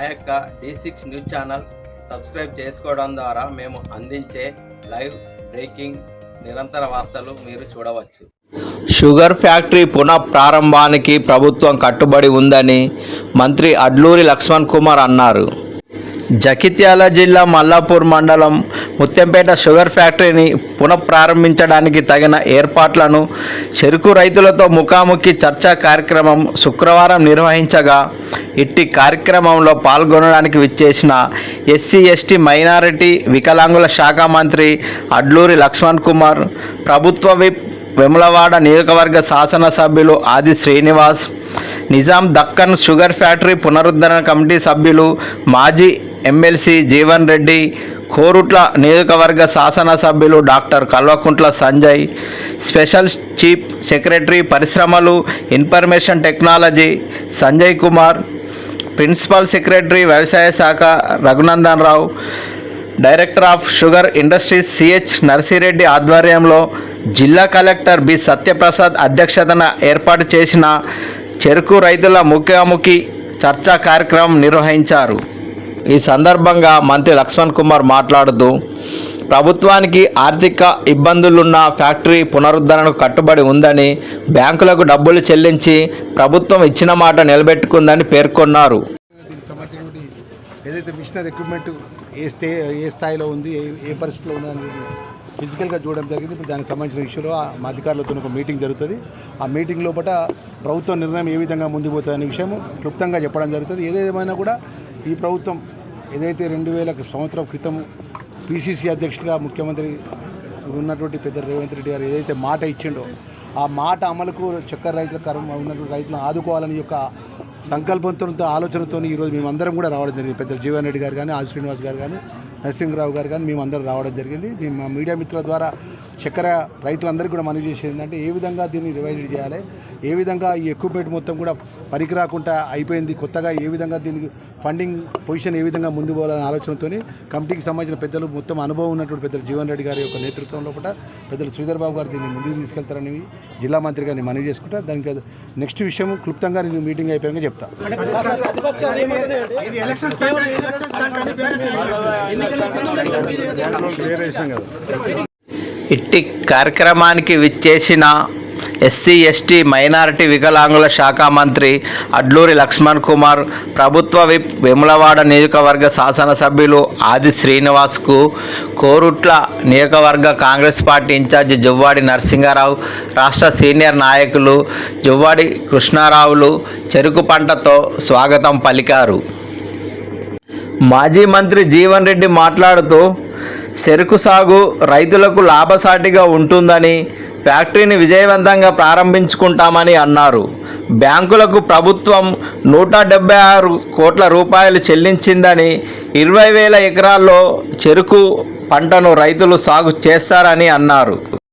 మా యొక్క D six news channel subscribe చేసుకోవడం ద్వారా మేము అందించే లైవ్ బ్రేకింగ్ నిరంతర వార్తలు మీరు చూడవచ్చు. షుగర్ ఫ్యాక్టరీ పునః ప్రారంభానికి ప్రభుత్వం కట్టుబడి ఉందని మంత్రి అడ్లూరి లక్ష్మణ్ కుమార్ అన్నారు. జగిత్యాల జిల్లా మల్లాపూర్ మండలం ముత్యంపేట షుగర్ ఫ్యాక్టరీని పునఃప్రారంభించడానికి తగిన ఏర్పాట్లను చెరుకు రైతులతో ముఖాముఖి చర్చా కార్యక్రమం శుక్రవారం నిర్వహించగా ఇట్టి కార్యక్రమంలో పాల్గొనడానికి విచ్చేసిన ఎస్సీ ఎస్టీ మైనారిటీ వికలాంగుల శాఖ మంత్రి అడ్లూరి లక్ష్మణ్ కుమార్ ప్రభుత్వ విప్ వెములవాడ నియోజకవర్గ శాసనసభ్యులు ఆది శ్రీనివాస్ నిజాం దక్కన్ షుగర్ ఫ్యాక్టరీ పునరుద్ధరణ కమిటీ సభ్యులు మాజీ ఎమ్మెల్సీ జీవన్ రెడ్డి కోరుట్ల నియోజకవర్గ శాసనసభ్యులు doctor Kalvakuntla Sanjay special chief secretary పరిశ్రమలు information technology Sanjay Kumar principal secretary వ్యవసాయ శాఖ Raghunandan Rao director of sugar industries CH Narsireddy ఆధ్వర్యంలో జిల్లా కలెక్టర్ బి సత్యప్రసాద్ అధ్యక్షతన ఏర్పాటు చేసిన చెరుకు రైతుల ముఖాముఖి చర్చా కార్యక్రమం నిర్వహించారు. ఈ సందర్భంగా మంత్రి లక్ష్మణ్ కుమార్ మాట్లాడుతూ ప్రభుత్వానికి ఆర్థిక ఇబ్బందులున్న ఫ్యాక్టరీ పునరుద్ధరణకు కట్టుబడి ఉందని బ్యాంకులకు డబ్బులు చెల్లించి ప్రభుత్వం ఇచ్చిన మాట నిలబెట్టుకుందని పేర్కొన్నారు. ఏదైతే మిషనరీ ఎక్విప్మెంట్ ఏ స్థే ఏ స్థాయిలో ఉంది ఏ ఏ పరిస్థితిలో ఉంది అనేది ఫిజికల్గా చూడడం జరిగింది. ఇప్పుడు దానికి సంబంధించిన ఇష్యూలో ఆ మా అధికారులతో ఒక మీటింగ్ జరుగుతుంది. ఆ మీటింగ్ లోపల ప్రభుత్వ నిర్ణయం ఏ విధంగా ముందుకు పోతుంది అనే విషయం క్లుప్తంగా చెప్పడం జరుగుతుంది. ఏదేమైనా కూడా ఈ ప్రభుత్వం ఏదైతే రెండు వేల సంవత్సరం క్రితం పిసిసి అధ్యక్షుడిగా ముఖ్యమంత్రి ఉన్నటువంటి పెద్ద రేవంత్ రెడ్డి గారు ఏదైతే మాట ఇచ్చిండో ఆ మాట అమలుకు చక్కెర రైతుల కర్మ ఉన్నటువంటి రైతులను ఆదుకోవాలని యొక్క సంకల్పంతో ఆలోచనతో ఈరోజు మేమందరం కూడా రావడం జరిగింది. పెద్ద జీవన్ రెడ్డి గారు కానీ ఆది శ్రీనివాస్ గారు కానీ నరసింహరావు గారు కానీ మేమందరం రావడం జరిగింది. మేము మా మీడియా మిత్రుల ద్వారా చక్కెర రైతులందరికీ కూడా మనవి చేసేది ఏంటంటే ఏ విధంగా దీన్ని రివైజ్ చేయాలి ఏ విధంగా ఈ ఎక్విప్మెంట్ మొత్తం కూడా పనికి రాకుండా అయిపోయింది కొత్తగా ఏ విధంగా దీనికి ఫండింగ్ పొజిషన్ ఏ విధంగా ముందు పోవాలనే ఆలోచనతో కమిటీకి సంబంధించిన పెద్దలు మొత్తం అనుభవం ఉన్నటువంటి పెద్దలు జీవన్ రెడ్డి గారి యొక్క నేతృత్వంలో కూడా పెద్దలు శ్రీధర్ బాబు గారు దీన్ని ముందుకు తీసుకెళ్తారని జిల్లా మంత్రి గారిని మనవి చేసుకుంటా దానికి నెక్స్ట్ విషయం క్లుప్తంగా నేను మీటింగ్ అయిపోయాక చెప్తా. ఇట్టి కార్యక్రమానికి విచ్చేసిన ఎస్సీ ఎస్టీ మైనారిటీ వికలాంగుల శాఖ మంత్రి అడ్లూరి లక్ష్మణ్ కుమార్ ప్రభుత్వ విప్ వెములవాడ నియోజకవర్గ శాసనసభ్యులు ఆది శ్రీనివాస్కు కోరుట్ల నియోజకవర్గ Congress party in charge Juvvadi Narasimha Rao రాష్ట్ర సీనియర్ నాయకులు జువ్వాడి కృష్ణారావులు చెరుకు పంటతో స్వాగతం పలికారు. మాజీ మంత్రి జీవన్ రెడ్డి మాట్లాడుతూ చెరుకు సాగు రైతులకు లాభసాటిగా ఉంటుందని ఫ్యాక్టరీని విజయవంతంగా ప్రారంభించుకుంటామని అన్నారు. బ్యాంకులకు ప్రభుత్వం నూట డెబ్బై ఆరు కోట్ల రూపాయలు చెల్లించిందని ఇరవై వేల ఎకరాల్లో చెరుకు పంటను రైతులు సాగు చేస్తారని అన్నారు.